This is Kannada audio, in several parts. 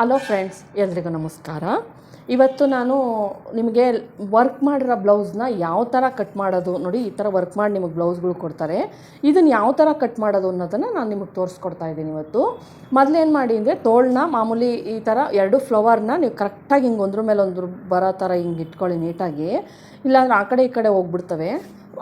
ಹಲೋ ಫ್ರೆಂಡ್ಸ್ ಎಲ್ರಿಗೂ ನಮಸ್ಕಾರ. ಇವತ್ತು ನಾನು ನಿಮಗೆ ವರ್ಕ್ ಮಾಡಿರೋ ಬ್ಲೌಸ್ನ ಯಾವ ಥರ ಕಟ್ ಮಾಡೋದು ನೋಡಿ, ಈ ಥರ ವರ್ಕ್ ಮಾಡಿ ನಿಮಗೆ ಬ್ಲೌಸ್ಗಳು ಕೊಡ್ತಾರೆ. ಇದನ್ನು ಯಾವ ಥರ ಕಟ್ ಮಾಡೋದು ಅನ್ನೋದನ್ನು ನಾನು ನಿಮಗೆ ತೋರಿಸ್ಕೊಡ್ತಾ ಇದ್ದೀನಿ ಇವತ್ತು. ಮೊದಲೇನು ಮಾಡಿ ಅಂದರೆ ತೋಳನ್ನ ಮಾಮೂಲಿ ಈ ಥರ ಎರಡು ಫ್ಲವರ್ನ ನೀವು ಕರೆಕ್ಟಾಗಿ ಹಿಂಗೆ ಒಂದ್ರ ಮೇಲೆ ಒಂದು ಬರೋ ಥರ ಹಿಂಗೆ ಇಟ್ಕೊಳ್ಳಿ ನೀಟಾಗಿ. ಇಲ್ಲಾಂದ್ರೆ ಆ ಕಡೆ ಈ ಕಡೆ ಹೋಗ್ಬಿಡ್ತವೆ.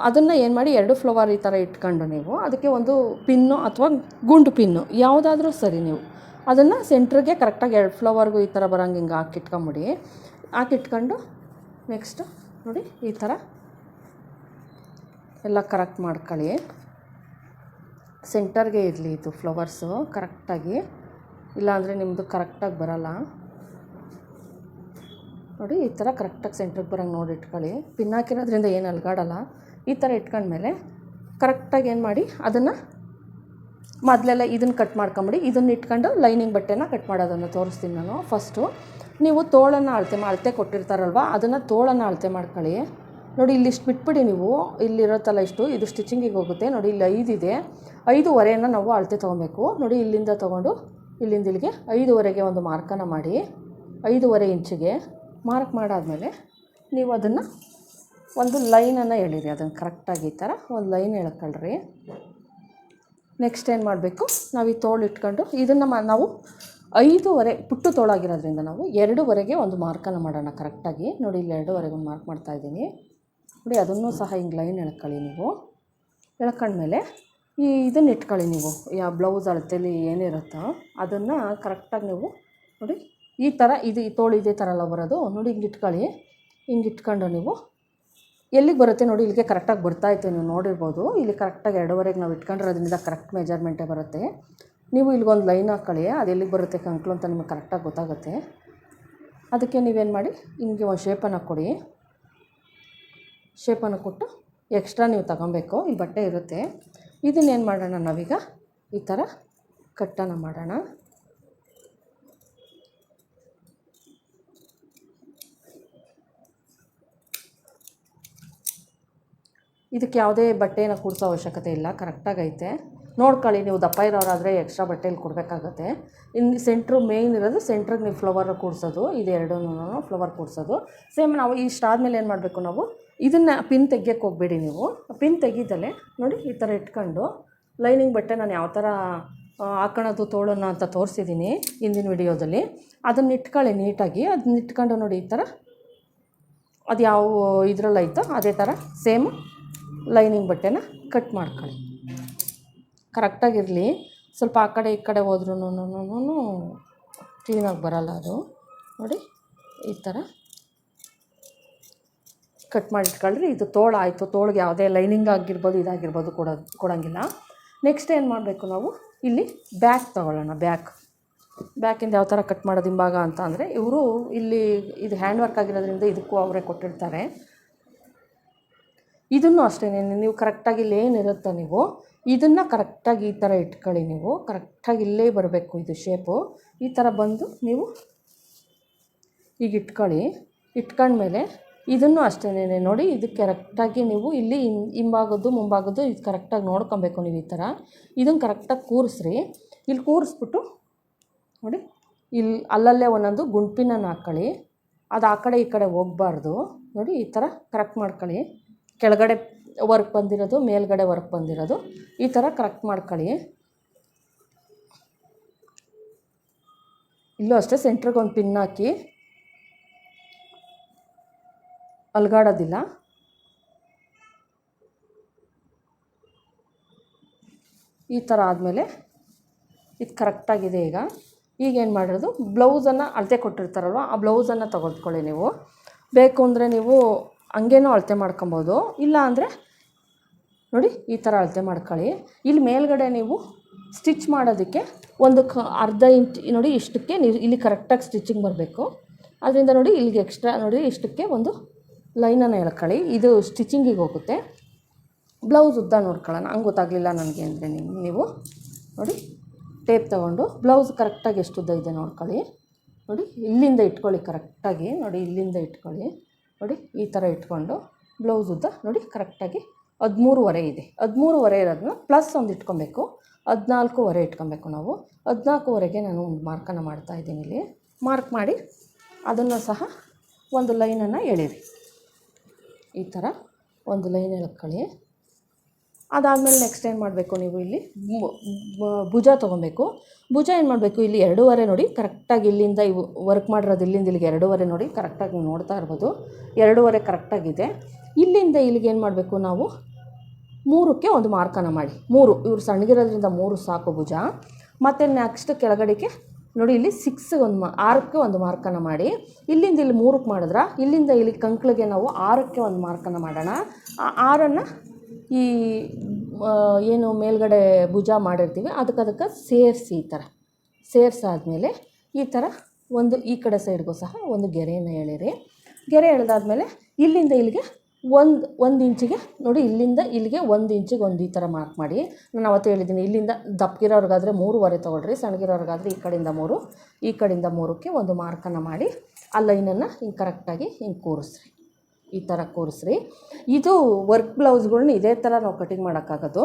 ಅದನ್ನು ಏನು ಮಾಡಿ ಎರಡು ಫ್ಲವರ್ ಈ ಥರ ಇಟ್ಕೊಂಡು ನೀವು ಅದಕ್ಕೆ ಒಂದು ಪಿನ್ನು ಅಥವಾ ಗುಂಡು ಪಿನ್ನು ಯಾವುದಾದ್ರೂ ಸರಿ ನೀವು ಅದನ್ನು ಸೆಂಟ್ರಿಗೆ ಕರೆಕ್ಟಾಗಿ ಎರಡು ಫ್ಲವರ್ಗೂ ಈ ಥರ ಬರೋಂಗೆ ಹಿಂಗೆ ಹಾಕಿಟ್ಕೊಂಬಿಡಿ ಹಾಕಿಟ್ಕೊಂಡು ನೆಕ್ಸ್ಟು ನೋಡಿ ಈ ಥರ ಎಲ್ಲ ಕರೆಕ್ಟ್ ಮಾಡ್ಕೊಳ್ಳಿ. ಸೆಂಟರ್ಗೆ ಇರಲಿ ಇದು ಫ್ಲವರ್ಸು ಕರೆಕ್ಟಾಗಿ ಇಲ್ಲಾಂದರೆ ನಿಮ್ಮದು ಕರೆಕ್ಟಾಗಿ ಬರಲ್ಲ. ನೋಡಿ ಈ ಥರ ಕರೆಕ್ಟಾಗಿ ಸೆಂಟ್ರಿಗೆ ಬರೋಂಗೆ ನೋಡಿ ಇಟ್ಕೊಳ್ಳಿ. ಪಿನ್ ಹಾಕಿರೋದ್ರಿಂದ ಏನು ಅಲ್ಗಾಡಲ್ಲ. ಈ ಥರ ಇಟ್ಕೊಂಡ್ಮೇಲೆ ಕರೆಕ್ಟಾಗಿ ಏನು ಮಾಡಿ ಅದನ್ನು ಮೊದಲೆಲ್ಲ ಇದನ್ನು ಕಟ್ ಮಾಡ್ಕೊಂಬಿಡಿ. ಇದನ್ನು ಇಟ್ಕೊಂಡು ಲೈನಿಂಗ್ ಬಟ್ಟೆನ ಕಟ್ ಮಾಡೋದನ್ನು ತೋರಿಸ್ತೀನಿ ನಾನು. ಫಸ್ಟು ನೀವು ತೋಳನ್ನು ಅಳತೆ ಅಳತೆ ಕೊಟ್ಟಿರ್ತಾರಲ್ವ, ಅದನ್ನು ತೋಳನ್ನು ಅಳತೆ ಮಾಡ್ಕೊಳ್ಳಿ. ನೋಡಿ, ಇಲ್ಲಿ ಇಷ್ಟು ಬಿಟ್ಬಿಡಿ ನೀವು. ಇಲ್ಲಿರೋತ್ತಲ್ಲ ಇಷ್ಟು, ಇದು ಸ್ಟಿಚಿಂಗಿಗೆ ಹೋಗುತ್ತೆ. ನೋಡಿ, ಇಲ್ಲಿ ಐದಿದೆ ಐದೂವರೆಯನ್ನು ನಾವು ಅಳತೆ ತೊಗೊಬೇಕು. ನೋಡಿ, ಇಲ್ಲಿಂದ ತೊಗೊಂಡು, ಇಲ್ಲಿಂದ ಇಲ್ಲಿಗೆ ಐದುವರೆಗೆ ಒಂದು ಮಾರ್ಕನ್ನು ಮಾಡಿ. ಐದೂವರೆ ಇಂಚಿಗೆ ಮಾರ್ಕ್ ಮಾಡಾದಮೇಲೆ ನೀವು ಅದನ್ನು ಒಂದು ಲೈನನ್ನು ಎಳೀರಿ. ಅದನ್ನು ಕರೆಕ್ಟಾಗಿ ಈ ಥರ ಒಂದು ಲೈನ್ ಎಳ್ಕೊಳ್ರಿ. ನೆಕ್ಸ್ಟ್ ಏನು ಮಾಡಬೇಕು? ನಾವು ಈ ತೋಳು ಇಟ್ಕೊಂಡು ಇದನ್ನು ಮಾ, ನಾವು ಐದೂವರೆ, ಪುಟ್ಟು ತೋಳಾಗಿರೋದ್ರಿಂದ ನಾವು ಎರಡೂವರೆಗೆ ಒಂದು ಮಾರ್ಕನ್ನು ಮಾಡೋಣ ಕರೆಕ್ಟಾಗಿ ನೋಡಿ, ಇಲ್ಲಿ ಎರಡೂವರೆಗೆ ಒಂದು ಮಾರ್ಕ್ ಮಾಡ್ತಾ ಇದ್ದೀನಿ. ನೋಡಿ, ಅದನ್ನು ಸಹ ಹಿಂಗೆ ಲೈನ್ ಎಳ್ಕೊಳ್ಳಿ ನೀವು. ಎಳ್ಕೊಂಡ್ಮೇಲೆ ಈ ಇದನ್ನು ಇಟ್ಕೊಳ್ಳಿ ನೀವು. ಯಾವ ಬ್ಲೌಸ್ ಅಳತೆಯಲ್ಲಿ ಏನಿರುತ್ತೋ ಅದನ್ನು ಕರೆಕ್ಟಾಗಿ ನೀವು ನೋಡಿ, ಈ ಥರ ಇದು ಈ ತೋಳು ಇದೇ ಥರ ಎಲ್ಲ ಬರೋದು. ನೋಡಿ, ಹಿಂಗೆ ಇಟ್ಕೊಳ್ಳಿ. ಹಿಂಗೆ ಇಟ್ಕೊಂಡು ನೀವು ಎಲ್ಲಿಗೆ ಬರುತ್ತೆ ನೋಡಿ, ಇಲ್ಲಿಗೆ ಕರೆಕ್ಟಾಗಿ ಬರ್ತಾಯಿತ್ತು ನೀವು ನೋಡಿರ್ಬೋದು, ಇಲ್ಲಿ ಕರೆಕ್ಟಾಗಿ ಎರಡೂವರೆಗೆ ನಾವು ಇಟ್ಕೊಂಡಿರೋದ್ರಿಂದ ಕರೆಕ್ಟ್ ಮೆಜರ್ಮೆಂಟೇ ಬರುತ್ತೆ. ನೀವು ಇಲ್ಲಿಗೊಂದು ಲೈನ್ ಹಾಕ್ಕೊಳ್ಳಿ ಅದು ಎಲ್ಲಿಗೆ ಬರುತ್ತೆ ಕಂಕ್ಲು ಅಂತ ನಿಮಗೆ ಕರೆಕ್ಟಾಗಿ ಗೊತ್ತಾಗುತ್ತೆ. ಅದಕ್ಕೆ ನೀವೇನು ಮಾಡಿ, ಹಿಂಗೆ ಒಂದು ಶೇಪನ್ನು ಕೊಡಿ. ಶೇಪನ್ನು ಕೊಟ್ಟು ಎಕ್ಸ್ಟ್ರಾ ನೀವು ತಗೊಬೇಕು, ಈ ಬಟ್ಟೆ ಇರುತ್ತೆ. ಇದನ್ನೇನು ಮಾಡೋಣ ನಾವೀಗ? ಈ ಥರ ಕಟ್ಟನ್ನು ಮಾಡೋಣ. ಇದಕ್ಕೆ ಯಾವುದೇ ಬಟ್ಟೆನ ಕೂಡಿಸೋ ಅವಶ್ಯಕತೆ ಇಲ್ಲ, ಕರೆಕ್ಟಾಗಿ ಐತೆ. ನೋಡ್ಕೊಳ್ಳಿ, ನೀವು ದಪ್ಪ ಇರೋರಾದರೆ ಎಕ್ಸ್ಟ್ರಾ ಬಟ್ಟೆಯಲ್ಲಿ ಕೊಡಬೇಕಾಗತ್ತೆ. ಇನ್ನು ಸೆಂಟ್ರು ಮೇಯ್ನ್ ಇರೋದು ಸೆಂಟ್ರಿಗೆ ನೀವು ಫ್ಲವರ್ ಕೂಡಿಸೋದು ಇದು ಎರಡೂ ಫ್ಲವರ್ ಕೂಡಿಸೋದು ಸೇಮ್ ನಾವು ಇಷ್ಟಾದ್ಮೇಲೆ ಏನು ಮಾಡಬೇಕು ನಾವು? ಇದನ್ನು ಪಿನ್ ತೆಗಿಯೋಕ್ಕೆ ಹೋಗಬೇಡಿ ನೀವು. ಪಿನ್ ತೆಗಿದಲೆ, ನೋಡಿ ಈ ಥರ ಇಟ್ಕೊಂಡು ಲೈನಿಂಗ್ ಬಟ್ಟೆ ನಾನು ಯಾವ ಥರ ಹಾಕೋಣದು, ತೋಳೋಣ ಅಂತ ತೋರಿಸಿದ್ದೀನಿ ಹಿಂದಿನ ವಿಡಿಯೋದಲ್ಲಿ. ಅದನ್ನ ಇಟ್ಕೊಳ್ಳಿ ನೀಟಾಗಿ. ಅದನ್ನ ಇಟ್ಕೊಂಡು ನೋಡಿ ಈ ಥರ. ಅದು ಯಾವ ಇದರಲ್ಲೈತೋ ಅದೇ ಥರ ಸೇಮ್ ಲೈನಿಂಗ್ ಬಟ್ಟೆನ ಕಟ್ ಮಾಡ್ಕೊಳ್ಳಿ. ಕರೆಕ್ಟಾಗಿರಲಿ. ಸ್ವಲ್ಪ ಆ ಕಡೆ ಈ ಕಡೆ ಹೋದ್ರೂ ಕ್ಲೀನಾಗಿ ಬರಲ್ಲ ಅದು. ನೋಡಿ, ಈ ಥರ ಕಟ್ ಮಾಡಿ ಇಟ್ಕೊಳ್ರಿ ಇದು ತೋಳ ಆಯಿತು. ತೋಳಿಗೆ ಯಾವುದೇ ಲೈನಿಂಗ್ ಆಗಿರ್ಬೋದು, ಇದಾಗಿರ್ಬೋದು ಕೊಡೋದು ಕೊಡೋಂಗಿಲ್ಲ. ನೆಕ್ಸ್ಟ್ ಏನು ಮಾಡಬೇಕು ನಾವು? ಇಲ್ಲಿ ಬ್ಯಾಕ್ ತೊಗೊಳ್ಳೋಣ ಬ್ಯಾಕ್ ಬ್ಯಾಕಿಂದ ಯಾವ ಥರ ಕಟ್ ಮಾಡೋದು ಹಿಂಭಾಗ ಅಂತ ಅಂದರೆ ಇವರು ಇಲ್ಲಿ ಇದು ಹ್ಯಾಂಡ್ ವರ್ಕ್ ಆಗಿರೋದ್ರಿಂದ ಇದಕ್ಕೂ ಅವರೇ ಕೊಟ್ಟಿರ್ತಾರೆ. ಇದನ್ನು ಅಷ್ಟೇ ನೀವು ಕರೆಕ್ಟಾಗಿ ಇಲ್ಲಿ ನೀವು, ಇದನ್ನು ಕರೆಕ್ಟಾಗಿ ಈ ಥರ ಇಟ್ಕೊಳ್ಳಿ ನೀವು ಕರೆಕ್ಟಾಗಿ ಇಲ್ಲೇ ಬರಬೇಕು ಇದು ಶೇಪು ಈ ಥರ ಬಂದು ನೀವು ಈಗ ಇಟ್ಕೊಳ್ಳಿ. ಇಟ್ಕೊಂಡ್ಮೇಲೆ ಇದನ್ನು ಅಷ್ಟೇ ನೋಡಿ ಇದು ಕರೆಕ್ಟಾಗಿ ನೀವು ಇಲ್ಲಿ ಹಿಂಭಾಗದ್ದು, ಮುಂಭಾಗದ್ದು ಇದು ಕರೆಕ್ಟಾಗಿ ನೋಡ್ಕೊಬೇಕು ನೀವು ಈ ಥರ ಇದನ್ನು ಕರೆಕ್ಟಾಗಿ ಕೂರಿಸ್ರಿ. ಇಲ್ಲಿ ಕೂರಿಸ್ಬಿಟ್ಟು ನೋಡಿ, ಇಲ್ಲಿ ಅಲ್ಲಲ್ಲೇ ಒಂದೊಂದು ಗುಂಪಿನ ಹಾಕ್ಕೊಳ್ಳಿ ಅದು ಆ ಕಡೆ ಈ ಕಡೆ ಹೋಗಬಾರ್ದು. ನೋಡಿ, ಈ ಥರ ಕರೆಕ್ಟ್ ಮಾಡ್ಕೊಳ್ಳಿ. ಕೆಳಗಡೆ ವರ್ಕ್ ಬಂದಿರೋದು, ಮೇಲ್ಗಡೆ ವರ್ಕ್ ಬಂದಿರೋದು. ಈ ಥರ ಕರೆಕ್ಟ್ ಮಾಡ್ಕೊಳ್ಳಿ. ಇಲ್ಲೂ ಅಷ್ಟೇ ಸೆಂಟ್ರಿಗೆ ಒಂದು ಪಿನ್ ಹಾಕಿ. ಅಲ್ಗಾಡೋದಿಲ್ಲ. ಈ ಥರ ಆದಮೇಲೆ ಇದು ಕರೆಕ್ಟಾಗಿದೆ ಈಗ. ಈಗೇನು ಮಾಡಿರೋದು? ಬ್ಲೌಸನ್ನು ಅಳತೆ ಕೊಟ್ಟಿರ್ತಾರಲ್ವ, ಆ ಬ್ಲೌಸನ್ನು ತೊಗೊಳ್ಕೊಳ್ಳಿ ನೀವು. ಬೇಕು ಅಂದರೆ ನೀವು ಹಂಗೇನೂ ಅಳತೆ ಮಾಡ್ಕೊಬೋದು. ಇಲ್ಲ ಅಂದರೆ ನೋಡಿ ಈ ಥರ ಅಳತೆ ಮಾಡ್ಕೊಳ್ಳಿ. ಇಲ್ಲಿ ಮೇಲ್ಗಡೆ ನೀವು ಸ್ಟಿಚ್ ಮಾಡೋದಕ್ಕೆ ಒಂದು ಕ ಅರ್ಧ ಇಂಚ್ ನೋಡಿ ಇಷ್ಟಕ್ಕೆ ಇಲ್ಲಿ ಕರೆಕ್ಟಾಗಿ ಸ್ಟಿಚಿಂಗ್ ಬರಬೇಕು. ಅದರಿಂದ ನೋಡಿ ಇಲ್ಲಿಗೆ ಎಕ್ಸ್ಟ್ರಾ ನೋಡಿ ಇಷ್ಟಕ್ಕೆ ಒಂದು ಲೈನನ್ನು ಎಳ್ಕೊಳ್ಳಿ. ಇದು ಸ್ಟಿಚಿಂಗಿಗೆ ಹೋಗುತ್ತೆ. ಬ್ಲೌಸ್ ಉದ್ದ ನೋಡ್ಕೊಳ್ಳೋಣ. ಹಂಗೆ ಗೊತ್ತಾಗಲಿಲ್ಲ ನನಗೆ ಅಂದರೆ ನೀವು ನೀವು. ನೋಡಿ ಟೇಪ್ ತೊಗೊಂಡು ಬ್ಲೌಸ್ ಕರೆಕ್ಟಾಗಿ ಎಷ್ಟು ಉದ್ದ ಇದೆ ನೋಡ್ಕೊಳ್ಳಿ. ನೋಡಿ ಇಲ್ಲಿಂದ ಇಟ್ಕೊಳ್ಳಿ ಕರೆಕ್ಟಾಗಿ ನೋಡಿ ಇಲ್ಲಿಂದ ಇಟ್ಕೊಳ್ಳಿ. ನೋಡಿ, ಈ ಥರ ಇಟ್ಕೊಂಡು ಬ್ಲೌಸ್ ಉದ್ದ ನೋಡಿ ಕರೆಕ್ಟಾಗಿ ಹದಿಮೂರುವರೆ ಇದೆ. ಹದಿಮೂರುವರೆ ಇರೋದನ್ನ ಪ್ಲಸ್ ಒಂದು ಇಟ್ಕೊಬೇಕು. ಹದಿನಾಲ್ಕೂವರೆ ಇಟ್ಕೊಬೇಕು ನಾವು. ಹದಿನಾಲ್ಕುವರೆಗೆ ನಾನು ಒಂದು ಮಾರ್ಕನ್ನು ಮಾಡ್ತಾಯಿದ್ದೀನಿ ಇಲ್ಲಿ. ಮಾರ್ಕ್ ಮಾಡಿ ಅದನ್ನು ಸಹ ಒಂದು ಲೈನನ್ನು ಎಳೀರಿ ಈ ಥರ ಒಂದು ಲೈನ್ ಎಳ್ಕೊಳ್ಳಿ. ಅದಾದಮೇಲೆ ನೆಕ್ಸ್ಟ್ ಏನು ಮಾಡಬೇಕು ನೀವು ಇಲ್ಲಿ? ಭುಜ ತೊಗೊಬೇಕು. ಭುಜ ಏನು ಮಾಡಬೇಕು? ಇಲ್ಲಿ ಎರಡೂವರೆ ನೋಡಿ ಕರೆಕ್ಟಾಗಿ ಇಲ್ಲಿಂದ ಇವು ವರ್ಕ್ ಮಾಡಿರೋದು ಇಲ್ಲಿಂದ ಇಲ್ಲಿಗೆ ಎರಡೂವರೆ ನೋಡಿ ಕರೆಕ್ಟಾಗಿ ನೀವು ನೋಡ್ತಾ ಇರ್ಬೋದು. ಎರಡೂವರೆ ಕರೆಕ್ಟಾಗಿದೆ ಇಲ್ಲಿಂದ ಇಲ್ಲಿಗೆ ಏನು ಮಾಡಬೇಕು ನಾವು? ಮೂರಕ್ಕೆ ಒಂದು ಮಾರ್ಕನ ಮಾಡಿ. ಮೂರು. ಇವರು ಸಣ್ಣಗಿರೋದ್ರಿಂದ ಮೂರು ಸಾಕು ಭುಜ. ಮತ್ತು ನೆಕ್ಸ್ಟ್ ಕೆಳಗಡೆಗೆ ನೋಡಿ, ಇಲ್ಲಿ ಸಿಕ್ಸ್ಗೆ ಒಂದು ಮಾ ಆರಕ್ಕೆ ಒಂದು ಮಾರ್ಕನ ಮಾಡಿ. ಇಲ್ಲಿಂದ ಇಲ್ಲಿ ಮೂರಕ್ಕೆ ಮಾಡಿದ್ರೆ? ಇಲ್ಲಿಂದ ಇಲ್ಲಿ ಕಂಕ್ಳಿಗೆ ನಾವು ಆರಕ್ಕೆ ಒಂದು ಮಾರ್ಕನ ಮಾಡೋಣ. ಆ ಆರನ್ನು ಈ ಏನು ಮೇಲ್ಗಡೆ ಭುಜ ಮಾಡಿರ್ತೀವಿ, ಅದಕ್ಕೆ ಅದಕ್ಕೆ ಸೇರಿಸಿ ಈ ಥರ. ಸೇರಿಸಾದ್ಮೇಲೆ ಈ ಥರ ಒಂದು, ಈ ಕಡೆ ಸೈಡ್ಗೂ ಸಹ ಒಂದು ಗೆರೆಯನ್ನು ಎಳೀರಿ ಗೆರೆ ಎಳೆದಾದ್ಮೇಲೆ ಇಲ್ಲಿಂದ ಇಲ್ಲಿಗೆ ಒಂದು ಒಂದು ಇಂಚಿಗೆ ನೋಡಿ, ಇಲ್ಲಿಂದ ಇಲ್ಲಿಗೆ ಒಂದು ಇಂಚಿಗೆ ಒಂದು ಈ ಥರ ಮಾರ್ಕ್ ಮಾಡಿ. ನಾನು ಅವತ್ತು ಹೇಳಿದ್ದೀನಿ, ಇಲ್ಲಿಂದ ದಪ್ಪಗಿರೋರ್ಗಾದ್ರೆ ಮೂರುವರೆ ತೊಗೊಳ್ರಿ, ಸಣ್ಣಗಿರೋರ್ಗಾದ್ರೆ ಈ ಕಡೆಯಿಂದ ಮೂರು, ಈ ಕಡೆಯಿಂದ ಮೂರಕ್ಕೆ ಒಂದು ಮಾರ್ಕನ್ನು ಮಾಡಿ, ಆ ಲೈನನ್ನು ಹಿಂಗೆ ಕರೆಕ್ಟಾಗಿ ಹಿಂಗೆ ಕೂರಿಸ್ರಿ. ಈ ಥರ ಕೂರಿಸ್ರಿ. ಇದು ವರ್ಕ್ ಬ್ಲೌಸ್ಗಳ್ನ ಇದೇ ಥರ ನಾವು ಕಟಿಂಗ್ ಮಾಡೋಕ್ಕಾಗೋದು.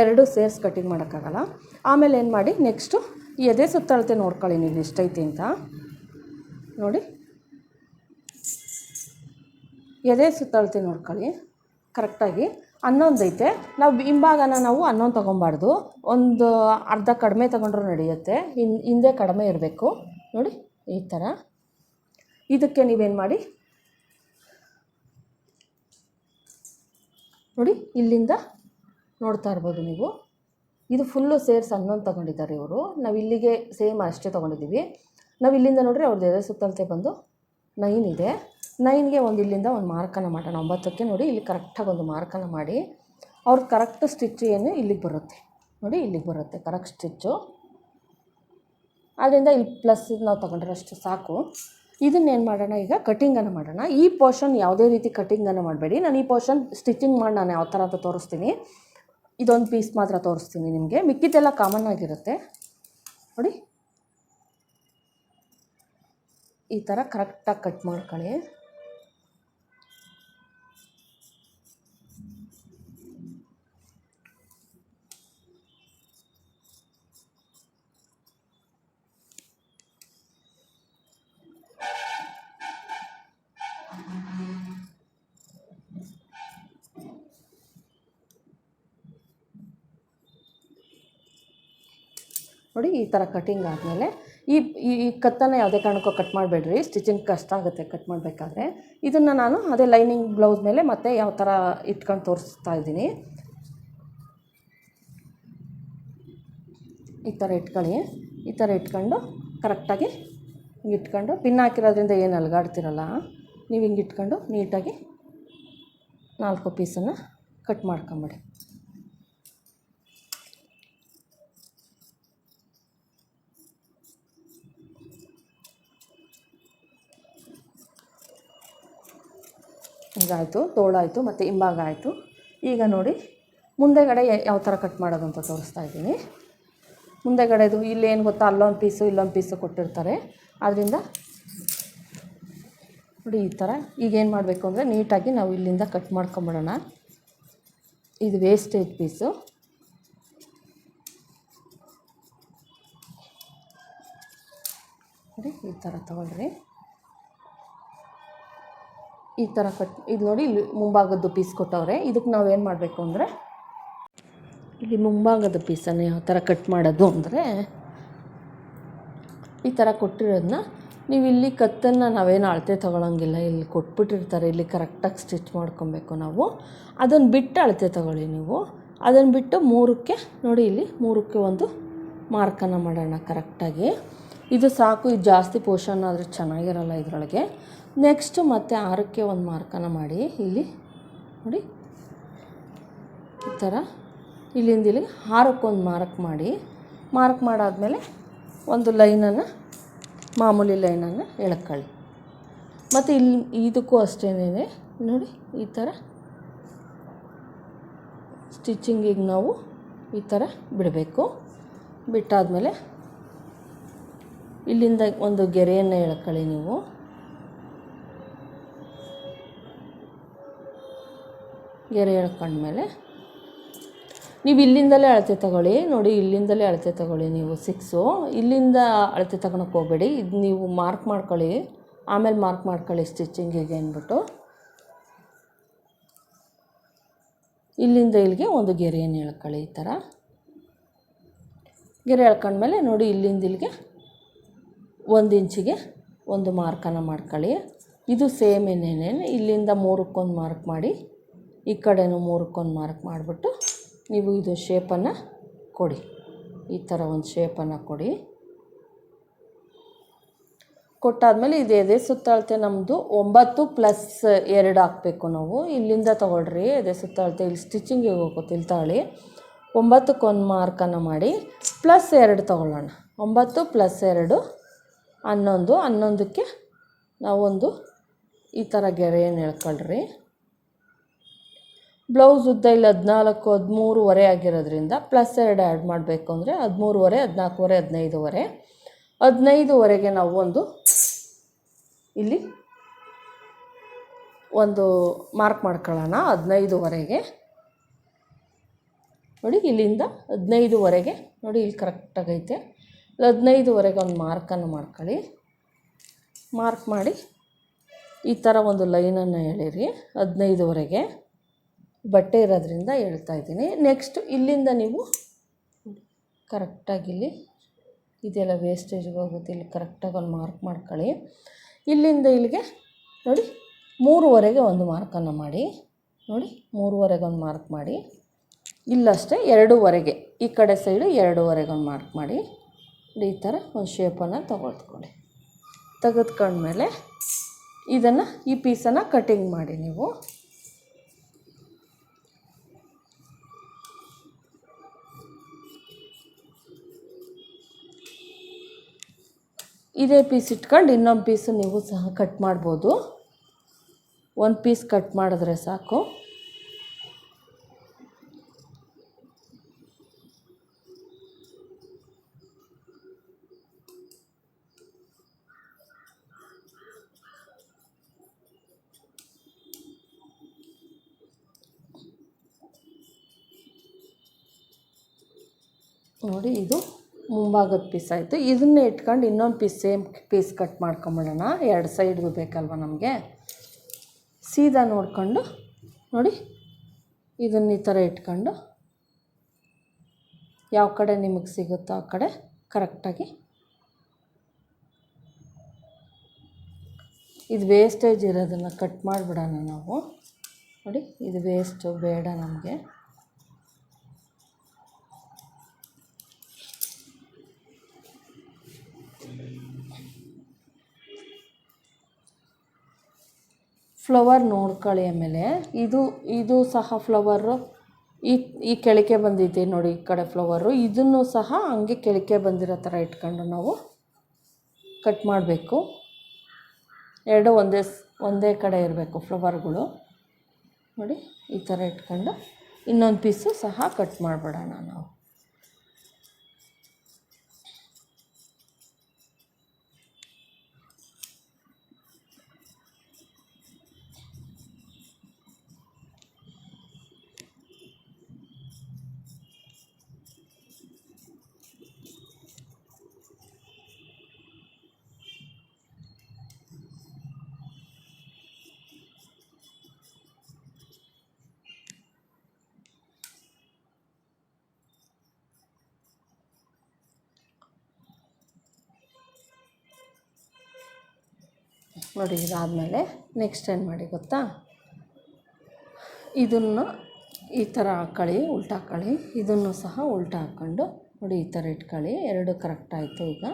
ಎರಡು ಸೇರ್ಸ್ ಕಟಿಂಗ್ ಮಾಡೋಕ್ಕಾಗಲ್ಲ. ಆಮೇಲೆ ಏನು ಮಾಡಿ, ನೆಕ್ಸ್ಟು ಎದೆ ಸುತ್ತಳತೆ ನೋಡ್ಕೊಳ್ಳಿ ನೀವು ಎಷ್ಟೈತಿ ಅಂತ. ನೋಡಿ. ಎದೆ ಸುತ್ತಳತೆ ನೋಡ್ಕೊಳ್ಳಿ, ಕರೆಕ್ಟಾಗಿ. ಹನ್ನೊಂದೈತೆ. ನಾವು ಹಿಂಭಾಗನ ನಾವು ಹನ್ನೊಂದು ತೊಗೊಬಾರ್ದು. ಒಂದು ಅರ್ಧ ಕಡಿಮೆ ತೊಗೊಂಡ್ರೂ ನಡೆಯುತ್ತೆ. ಹಿಂದೆ ಕಡಿಮೆ ಇರಬೇಕು. ನೋಡಿ, ಈ ಥರ. ಇದಕ್ಕೆ ನೀವೇನು ಮಾಡಿ ನೋಡಿ, ಇಲ್ಲಿಂದ ನೋಡ್ತಾ ಇರ್ಬೋದು ನೀವು. ಇದು ಫುಲ್ಲು ಸೇರ್ಸ್ ಹನ್ನೊಂದು ತೊಗೊಂಡಿದ್ದಾರೆ ಇವರು. ನಾವು ಇಲ್ಲಿಗೆ ಸೇಮ್ ಅಷ್ಟೇ ತೊಗೊಂಡಿದ್ದೀವಿ. ನಾವು ಇಲ್ಲಿಂದ ನೋಡಿರಿ ಅವ್ರದ್ದು ಎದೆ ಸುತ್ತಲತೆ ಬಂದು ನೈನ್ ಇದೆ. ನೈನ್ಗೆ ಒಂದು ಇಲ್ಲಿಂದ ಒಂದು ಮಾರ್ಕನ್ನು ಮಾಡೋಣ. ಒಂಬತ್ತಕ್ಕೆ ನೋಡಿ, ಇಲ್ಲಿ ಕರೆಕ್ಟಾಗಿ ಒಂದು ಮಾರ್ಕನ್ನು ಮಾಡಿ. ಅವ್ರ ಕರೆಕ್ಟ್ ಸ್ಟಿಚ್ ಏನು ಇಲ್ಲಿಗೆ ಬರುತ್ತೆ. ನೋಡಿ, ಇಲ್ಲಿಗೆ ಬರುತ್ತೆ ಕರೆಕ್ಟ್ ಸ್ಟಿಚ್ಚು ಆದ್ದರಿಂದ ಇಲ್ಲಿ ಪ್ಲಸ್ ನಾವು ತೊಗೊಂಡ್ರೆ ಅಷ್ಟು ಸಾಕು. ಇದನ್ನೇನು ಮಾಡೋಣ ಈಗ? ಕಟ್ಟಿಂಗನ್ನು ಮಾಡೋಣ. ಈ ಪೋರ್ಷನ್ ಯಾವುದೇ ರೀತಿ ಕಟ್ಟಿಂಗನ್ನು ಮಾಡಬೇಡಿ. ನಾನು ಈ ಪೋರ್ಷನ್ ಸ್ಟಿಚಿಂಗ್ ಮಾಡಿ ನಾನು ಯಾವ ಥರ ಅಂತ ತೋರಿಸ್ತೀನಿ. ಇದೊಂದು ಪೀಸ್ ಮಾತ್ರ ತೋರಿಸ್ತೀನಿ ನಿಮಗೆ. ಮಿಕ್ಕಿದ್ದೆಲ್ಲ ಕಾಮನ್ ಆಗಿರುತ್ತೆ. ನೋಡಿ. ಈ ಥರ ಕರೆಕ್ಟಾಗಿ ಕಟ್ ಮಾಡ್ಕೊಳ್ಳಿ. ನೋಡಿ ಈ ಥರ ಕಟ್ಟಿಂಗ್ ಆದಮೇಲೆ ಈ ಈ ಕತ್ತನ್ನು ಯಾವುದೇ ಕಾರಣಕ್ಕೂ ಕಟ್ ಮಾಡಬೇಡ್ರಿ ಸ್ಟಿಚಿಂಗ್ ಕಷ್ಟ ಆಗುತ್ತೆ ಕಟ್ ಮಾಡಬೇಕಾದ್ರೆ. ಇದನ್ನು ನಾನು ಅದೇ ಲೈನಿಂಗ್ ಬ್ಲೌಸ್ ಮೇಲೆ ಮತ್ತೆ ಯಾವ ಥರ ಇಟ್ಕೊಂಡು ತೋರಿಸ್ತಾ ಇದ್ದೀನಿ. ಈ ಥರ ಇಟ್ಕೊಳ್ಳಿ. ಈ ಥರ ಇಟ್ಕೊಂಡು ಕರೆಕ್ಟಾಗಿ ಹಿಂಗೆ ಇಟ್ಕೊಂಡು ಪಿನ್ ಹಾಕಿರೋದ್ರಿಂದ ಏನು ಅಲಗಾಡ್ತಿರಲ್ಲ, ನೀವು ಹಿಂಗೆ ಇಟ್ಕೊಂಡು ನೀಟಾಗಿ ನಾಲ್ಕು ಪೀಸನ್ನು ಕಟ್ ಮಾಡ್ಕೊಂಬಿಡಿ. ಇದಾಯಿತು ತೋಳಾಯಿತು ಮತ್ತು ಹಿಂಭಾಗ ಆಯಿತು ಈಗ ನೋಡಿ, ಮುಂದೆಗಡೆ ಯಾವ ಥರ ಕಟ್ ಮಾಡೋದು ಅಂತ ತೋರಿಸ್ತಾ ಇದ್ದೀನಿ. ಮುಂದೆಗಡೆದು ಇಲ್ಲಿ ಏನು ಗೊತ್ತಾ, ಅಲ್ಲೊಂದು ಪೀಸು ಇಲ್ಲೊಂದು ಪೀಸು ಕೊಟ್ಟಿರ್ತಾರೆ. ಆದ್ದರಿಂದ ನೋಡಿ ಈ ಥರ. ಈಗ ಏನು ಮಾಡಬೇಕು ಅಂದರೆ ನೀಟಾಗಿ ನಾವು ಇಲ್ಲಿಂದ ಕಟ್ ಮಾಡ್ಕೊಂಬಿಡೋಣ. ಇದು ವೇಸ್ಟೇಜ್ ಪೀಸು ನೋಡಿ ಈ ಥರ ತಗೊಳ್ರಿ. ಈ ಥರ ಕಟ್ ಇದು ನೋಡಿ ಇಲ್ಲಿ ಮುಂಭಾಗದ್ದು ಪೀಸ್ ಕೊಟ್ಟವ್ರೆ. ಇದಕ್ಕೆ ನಾವು ಏನು ಮಾಡಬೇಕು ಅಂದರೆ, ಇಲ್ಲಿ ಮುಂಭಾಗದ ಪೀಸನ್ನು ಯಾವ ಥರ ಕಟ್ ಮಾಡೋದು ಅಂದರೆ, ಈ ಥರ ಕೊಟ್ಟಿರೋದನ್ನ ನೀವು ಇಲ್ಲಿ ಕತ್ತನ್ನು ನಾವೇನು ಅಳತೆ ತೊಗೊಳಂಗಿಲ್ಲ. ಇಲ್ಲಿ ಕೊಟ್ಬಿಟ್ಟಿರ್ತಾರೆ, ಇಲ್ಲಿ ಕರೆಕ್ಟಾಗಿ ಸ್ಟಿಚ್ ಮಾಡ್ಕೊಬೇಕು ನಾವು. ಅದನ್ನು ಬಿಟ್ಟು ಅಳತೆ ತೊಗೊಳ್ಳಿ ನೀವು. ಅದನ್ನು ಬಿಟ್ಟು ಮೂರಕ್ಕೆ, ನೋಡಿ ಇಲ್ಲಿ ಮೂರಕ್ಕೆ ಒಂದು ಮಾರ್ಕನ್ನು ಮಾಡೋಣ ಕರೆಕ್ಟಾಗಿ ಇದು ಸಾಕು, ಇದು ಜಾಸ್ತಿ ಪೋಷನ್ ಆದರೆ ಚೆನ್ನಾಗಿರಲ್ಲ ಇದರೊಳಗೆ. ನೆಕ್ಸ್ಟು ಮತ್ತೆ ಆರಕ್ಕೆ ಒಂದು ಮಾರ್ಕನ್ನು ಮಾಡಿ. ಇಲ್ಲಿ ನೋಡಿ. ಈ ಥರ ಇಲ್ಲಿಂದ ಇಲ್ಲಿಗೆ ಆರಕ್ಕೊಂದು ಮಾರ್ಕ್ ಮಾಡಿ. ಮಾರ್ಕ್ ಮಾಡಾದಮೇಲೆ ಒಂದು ಲೈನನ್ನು, ಮಾಮೂಲಿ ಲೈನನ್ನು ಎಳ್ಕೊಳ್ಳಿ. ಮತ್ತು ಇಲ್ಲಿ ಇದಕ್ಕೂ ಅಷ್ಟೇನೇ ನೋಡಿ, ಈ ಥರ ಸ್ಟಿಚಿಂಗಿಗೆ ನಾವು ಈ ಥರ ಬಿಡಬೇಕು. ಬಿಟ್ಟಾದಮೇಲೆ ಇಲ್ಲಿಂದ ಒಂದು ಗೆರೆಯನ್ನು ಎಳ್ಕೊಳ್ಳಿ ನೀವು. ಗೆರೆ ಎಳ್ಕೊಂಡ್ಮೇಲೆ ನೀವು ಇಲ್ಲಿಂದಲೇ ಅಳತೆ ತಗೊಳ್ಳಿ. ನೋಡಿ, ಇಲ್ಲಿಂದಲೇ ಅಳತೆ ತಗೊಳ್ಳಿ ನೀವು ಸಿಕ್ಸು ಇಲ್ಲಿಂದ ಅಳತೆ ತಗೊಳಕ್ಕೆ ಹೋಗಬೇಡಿ. ಇದು ನೀವು ಮಾರ್ಕ್ ಮಾಡ್ಕೊಳ್ಳಿ. ಆಮೇಲೆ ಮಾರ್ಕ್ ಮಾಡ್ಕೊಳ್ಳಿ ಸ್ಟಿಚಿಂಗಿಗೆ ಅಂದ್ಬಿಟ್ಟು. ಇಲ್ಲಿಂದ ಇಲ್ಲಿಗೆ ಒಂದು ಗೆರೆಯನ್ನು ಎಳ್ಕೊಳ್ಳಿ ಈ ಥರ. ಗೆರೆ ಎಳ್ಕೊಂಡ್ಮೇಲೆ ನೋಡಿ, ಇಲ್ಲಿಂದ ಇಲ್ಲಿಗೆ ಒಂದು ಇಂಚಿಗೆ ಒಂದು ಮಾರ್ಕನ್ನು ಮಾಡ್ಕೊಳ್ಳಿ. ಇದು ಸೇಮ್ ಏನೇನೇನು ಇಲ್ಲಿಂದ ಮೂರಕ್ಕೊಂದು ಮಾರ್ಕ್ ಮಾಡಿ. ಈ ಕಡೆನೂ ಮೂರಕ್ಕೊಂದು ಮಾರ್ಕ್ ಮಾಡಿಬಿಟ್ಟು ನೀವು ಇದು ಶೇಪನ್ನು ಕೊಡಿ. ಈ ಥರ ಒಂದು ಶೇಪನ್ನು ಕೊಡಿ. ಕೊಟ್ಟಾದಮೇಲೆ ಇದು ಎದೆ ಸುತ್ತಳತೆ ನಮ್ಮದು ಒಂಬತ್ತು ಪ್ಲಸ್ ಎರಡು ಹಾಕಬೇಕು ನಾವು. ಇಲ್ಲಿಂದ ತೊಗೊಳ್ರಿ. ಎದೆ ಸುತ್ತಳತೆ ಇಲ್ಲಿ ಸ್ಟಿಚಿಂಗಿಗೆ ಹೋಗುತ್ತೆ ಇಲ್ಲಿ ತಗೊಳ್ಳಿ ಒಂಬತ್ತಕ್ಕೊಂದು ಮಾರ್ಕನ್ನು ಮಾಡಿ ಪ್ಲಸ್ ಎರಡು ತೊಗೊಳ್ಳೋಣ. ಒಂಬತ್ತು ಪ್ಲಸ್ ಎರಡು ಹನ್ನೊಂದು. ಹನ್ನೊಂದಕ್ಕೆ ನಾವೊಂದು ಈ ಥರ ಗೆರೆಯನ್ನು ಎಳ್ಕೊಳ್ರಿ ಬ್ಲೌಸ್ ಉದ್ದ ಇಲ್ಲಿ ಹದಿನಾಲ್ಕು, ಹದಿಮೂರುವರೆ ಆಗಿರೋದ್ರಿಂದ ಪ್ಲಸ್ ಎರಡು ಆ್ಯಡ್ ಮಾಡಬೇಕು ಅಂದರೆ ಹದಿಮೂರುವರೆ, ಹದಿನಾಲ್ಕುವರೆ, ಹದಿನೈದುವರೆ. ಹದಿನೈದುವರೆಗೆ ನಾವು ಒಂದು ಇಲ್ಲಿ ಒಂದು ಮಾರ್ಕ್ ಮಾಡ್ಕೊಳ್ಳೋಣ, ಹದಿನೈದುವರೆಗೆ. ನೋಡಿ ಇಲ್ಲಿಂದ ಹದಿನೈದುವರೆಗೆ, ನೋಡಿ ಇಲ್ಲಿ ಕರೆಕ್ಟಾಗೈತೆ ಇಲ್ಲಿ ಹದಿನೈದುವರೆಗೆ ಒಂದು ಮಾರ್ಕನ್ನು ಮಾಡ್ಕೊಳ್ಳಿ. ಮಾರ್ಕ್ ಮಾಡಿ ಈ ಥರ ಒಂದು ಲೈನನ್ನು ಎಳೀರಿ, ಹದಿನೈದುವರೆಗೆ. ಬಟ್ಟೆ ಇರೋದ್ರಿಂದ ಹೇಳ್ತಾ ಇದ್ದೀನಿ. ನೆಕ್ಸ್ಟ್ ಇಲ್ಲಿಂದ ನೀವು ಕರೆಕ್ಟಾಗಿ ಇಲ್ಲಿ ಇದೆಲ್ಲ ವೇಸ್ಟೇಜ್ಗೆ ಹೋಗುತ್ತೆ. ಇಲ್ಲಿ ಕರೆಕ್ಟಾಗಿ ಒಂದು ಮಾರ್ಕ್ ಮಾಡ್ಕೊಳ್ಳಿ. ಇಲ್ಲಿಂದ ಇಲ್ಲಿಗೆ ನೋಡಿ, ಮೂರುವರೆಗೆ ಒಂದು ಮಾರ್ಕನ್ನು ಮಾಡಿ. ನೋಡಿ, ಮೂರುವರೆಗೆ ಒಂದು ಮಾರ್ಕ್ ಮಾಡಿ. ಇಲ್ಲಷ್ಟೇ ಎರಡೂವರೆಗೆ. ಈ ಕಡೆ ಸೈಡು ಎರಡೂವರೆಗೆ ಒಂದು ಮಾರ್ಕ್ ಮಾಡಿ. ಈ ಥರ ಒಂದು ಶೇಪನ್ನು ತೊಗೊಳ್ತ್ಕೊಳ್ಳಿ. ತೆಗೆದುಕೊಂಡ್ಮೇಲೆ ಇದನ್ನು ಈ ಪೀಸನ್ನು ಕಟಿಂಗ್ ಮಾಡಿ ನೀವು. ಇದೇ ಪೀಸ್ ಇಟ್ಕೊಂಡು ಇನ್ನೊಂದು ಪೀಸು ನೀವು ಸಹ ಕಟ್ ಮಾಡ್ಬೋದು. ಒಂದು ಪೀಸ್ ಕಟ್ ಮಾಡಿದ್ರೆ ಸಾಕು. ನೋಡಿ ಇದು ಮುಂಭಾಗದ ಪೀಸ್ ಆಯಿತು. ಇದನ್ನೇ ಇಟ್ಕೊಂಡು ಇನ್ನೊಂದು ಪೀಸ್ ಸೇಮ್ ಪೀಸ್ ಕಟ್ ಮಾಡ್ಕೊಂಬಿಡೋಣ. ಎರಡು ಸೈಡ್ಗೂ ಬೇಕಲ್ವ ನಮಗೆ? ಸೀದಾ ನೋಡಿಕೊಂಡು, ನೋಡಿ, ಇದನ್ನ ಈ ಥರ ಇಟ್ಕೊಂಡು ಯಾವ ಕಡೆ ನಿಮಗೆ ಸಿಗುತ್ತೋ ಆ ಕಡೆ ಕರೆಕ್ಟಾಗಿ ಇದು ವೇಸ್ಟೇಜ್ ಇರೋದನ್ನು ಕಟ್ ಮಾಡಿಬಿಡೋಣ ನಾವು. ನೋಡಿ, ಇದು ವೇಸ್ಟು ಬೇಡ ನಮಗೆ. ಫ್ಲವರ್ ನೋಡ್ಕೊಳ್ಳಿ ಆಮೇಲೆ. ಇದು ಇದು ಸಹ ಫ್ಲವರು ಈ ಈ ಕೆಳಕ್ಕೆ ಬಂದಿದೆ ನೋಡಿ ಈ ಕಡೆ ಫ್ಲವರು ಇದನ್ನು ಸಹ ಹಂಗೆ ಕೆಳಕ್ಕೆ ಬಂದಿರೋ ಥರ ಇಟ್ಕೊಂಡು ನಾವು ಕಟ್ ಮಾಡಬೇಕು. ಎರಡು ಒಂದೇ ಒಂದೇ ಕಡೆ ಇರಬೇಕು ಫ್ಲವರ್ಗಳು ನೋಡಿ, ಈ ಥರ ಇಟ್ಕೊಂಡು ಇನ್ನೊಂದು ಪೀಸು ಸಹ ಕಟ್ ಮಾಡಿಬಿಡೋಣ ನಾವು. ನೋಡಿ, ಇದಾದಮೇಲೆ ನೆಕ್ಸ್ಟ್ ಏನು ಮಾಡಿ ಗೊತ್ತಾ? ಇದನ್ನು ಈ ಥರ ಹಾಕ್ಕೊಳ್ಳಿ ಉಲ್ಟಾ ಹಾಕ್ಕೊಳ್ಳಿ ಇದನ್ನು ಸಹ ಉಲ್ಟಾ ಹಾಕ್ಕೊಂಡು ನೋಡಿ, ಈ ಥರ ಇಟ್ಕೊಳ್ಳಿ. ಎರಡು ಕರೆಕ್ಟ್ ಆಯಿತು ಈಗ.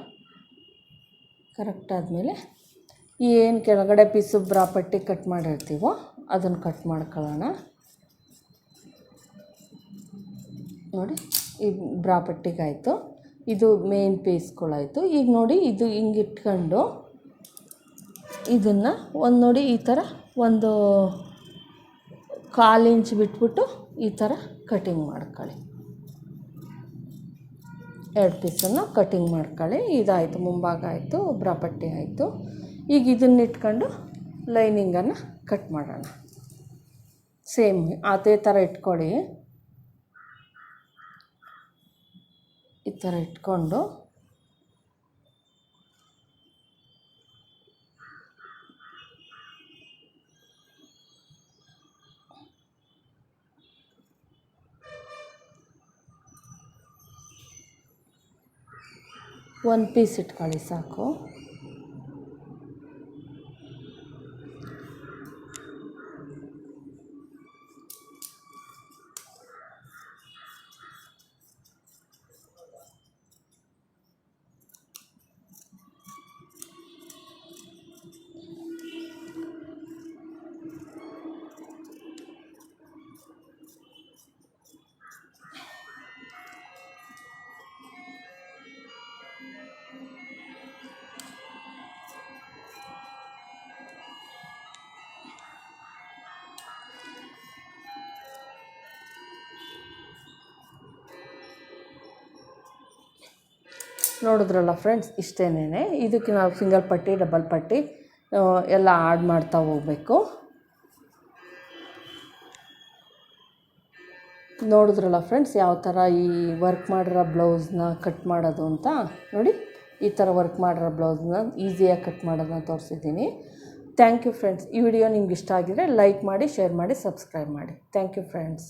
ಕರೆಕ್ಟ್ ಆದಮೇಲೆ ಏನು ಕೆಳಗಡೆ ಪೀಸು ಬ್ರಾ ಪಟ್ಟಿ ಕಟ್ ಮಾಡಿರ್ತೀವೋ ಅದನ್ನು ಕಟ್ ಮಾಡ್ಕೊಳ್ಳೋಣ. ನೋಡಿ, ಈ ಬ್ರಾ ಪಟ್ಟಿಗಾಯಿತು. ಇದು ಮೇನ್ ಪೀಸ್ಗಳಾಯಿತು ಈಗ ನೋಡಿ, ಇದು ಹಿಂಗೆ ಇಟ್ಕೊಂಡು ಇದನ್ನು ಒಂದು ನೋಡಿ ಈ ಥರ ಒಂದು ಕಾಲು ಇಂಚ್ ಬಿಟ್ಬಿಟ್ಟು ಈ ಥರ ಕಟಿಂಗ್ ಮಾಡ್ಕೊಳ್ಳಿ. ಎರಡು ಪೀಸನ್ನು ಕಟಿಂಗ್ ಮಾಡ್ಕೊಳ್ಳಿ. ಇದಾಯಿತು ಮುಂಭಾಗ ಆಯಿತು ಬ್ರಾಪಟ್ಟಿ ಆಯಿತು. ಈಗ ಇದನ್ನ ಇಟ್ಕೊಂಡು ಲೈನಿಂಗನ್ನು ಕಟ್ ಮಾಡೋಣ. ಸೇಮ್ ಅದೇ ಥರ ಇಟ್ಕೊಳ್ಳಿ. ಈ ಥರ ಇಟ್ಕೊಂಡು ಒಂದು ಪೀಸ್ ಇಟ್ಕೊಳ್ಳಿ ಸಾಕು. ನೋಡಿದ್ರಲ್ಲ ಫ್ರೆಂಡ್ಸ್ ಇಷ್ಟೇನೇ ಇದಕ್ಕೆ ನಾವು ಸಿಂಗಲ್ ಪಟ್ಟಿ ಡಬಲ್ ಪಟ್ಟಿ ಎಲ್ಲ ಆಡ್ ಮಾಡ್ತಾ ಹೋಗ್ಬೇಕು. ನೋಡಿದ್ರಲ್ಲ ಫ್ರೆಂಡ್ಸ್ ಯಾವ ಥರ ಈ ವರ್ಕ್ ಮಾಡಿರೋ ಬ್ಲೌಸ್ನ ಕಟ್ ಮಾಡೋದು ಅಂತ? ನೋಡಿ, ಈ ಥರ ವರ್ಕ್ ಮಾಡಿರೋ ಬ್ಲೌಸ್ನ ಈಸಿಯಾಗಿ ಕಟ್ ಮಾಡೋದನ್ನ ತೋರಿಸಿದ್ದೀನಿ. ಥ್ಯಾಂಕ್ ಯು ಫ್ರೆಂಡ್ಸ್ ಈ ವಿಡಿಯೋ ನಿಮ್ಗೆ ಇಷ್ಟ ಆಗಿದ್ರೆ ಲೈಕ್ ಮಾಡಿ ಶೇರ್ ಮಾಡಿ ಸಬ್ಸ್ಕ್ರೈಬ್ ಮಾಡಿ. Thank you friends